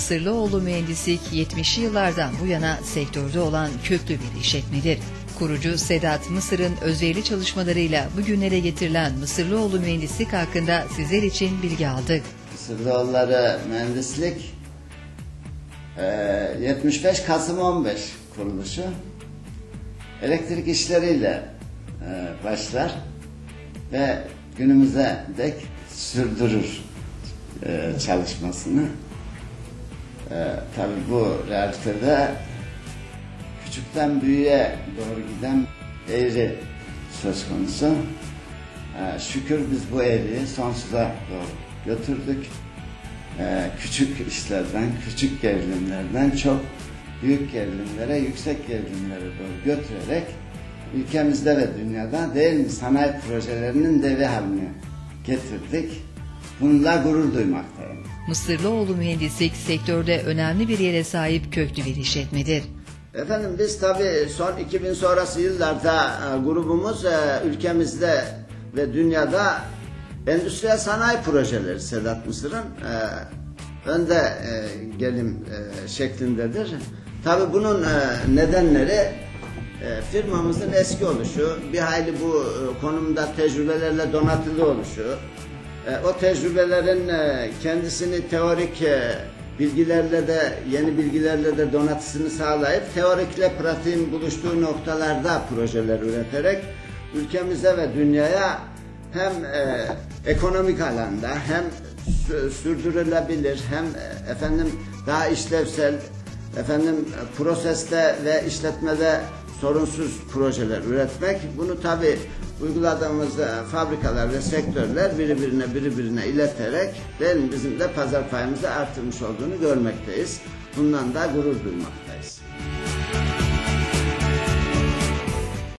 Mısırlıoğlu Mühendislik 70'li yıllardan bu yana sektörde olan köklü bir işletmedir. Kurucu Sedat Mısır'ın özverili çalışmalarıyla bugünlere getirilen Mısırlıoğlu Mühendislik hakkında sizler için bilgi aldık. Mısırlıoğulları Mühendislik eee, 75 Kasım 15 kuruluşu elektrik işleriyle eee, başlar ve günümüze dek sürdürür eee, çalışmasını. Eee Tabi bu realitede küçükten büyüğe doğru giden eğri söz konusu. Ee, şükür biz bu eğriyi sonsuza doğru götürdük. Ee, küçük işlerden, küçük gerilimlerden çok büyük gerilimlere, yüksek gerilimlere doğru götürerek ülkemizde ve dünyada değil mi sanayi projelerinin devi haline getirdik. Bununla gurur duymaktayım. Mısırlıoğlu Mühendislik sektörde önemli bir yere sahip köklü bir işletmedir. Efendim biz tabii son 2000 sonrası yıllarda e, grubumuz e, ülkemizde ve dünyada endüstriyel sanayi projeleri Sedat Mısır'ın e, önde gelim şeklindedir. Tabii bunun nedenleri firmamızın eski oluşu, bir hayli bu konumda tecrübelerle donatılı oluşu, o tecrübelerin e, kendisini teorik e, bilgilerle de yeni bilgilerle de donatısını sağlayıp teorikle pratiğin buluştuğu noktalarda projeler üreterek ülkemize ve dünyaya hem e, ekonomik alanda hem sü- sürdürülebilir hem e, efendim daha işlevsel efendim e, proseste ve işletmede sorunsuz projeler üretmek. Bunu tabi uyguladığımız e, fabrikalar ve sektörler birbirine birbirine ileterek mi, bizim de pazar payımızı artırmış olduğunu görmekteyiz. Bundan da gurur duymaktayız.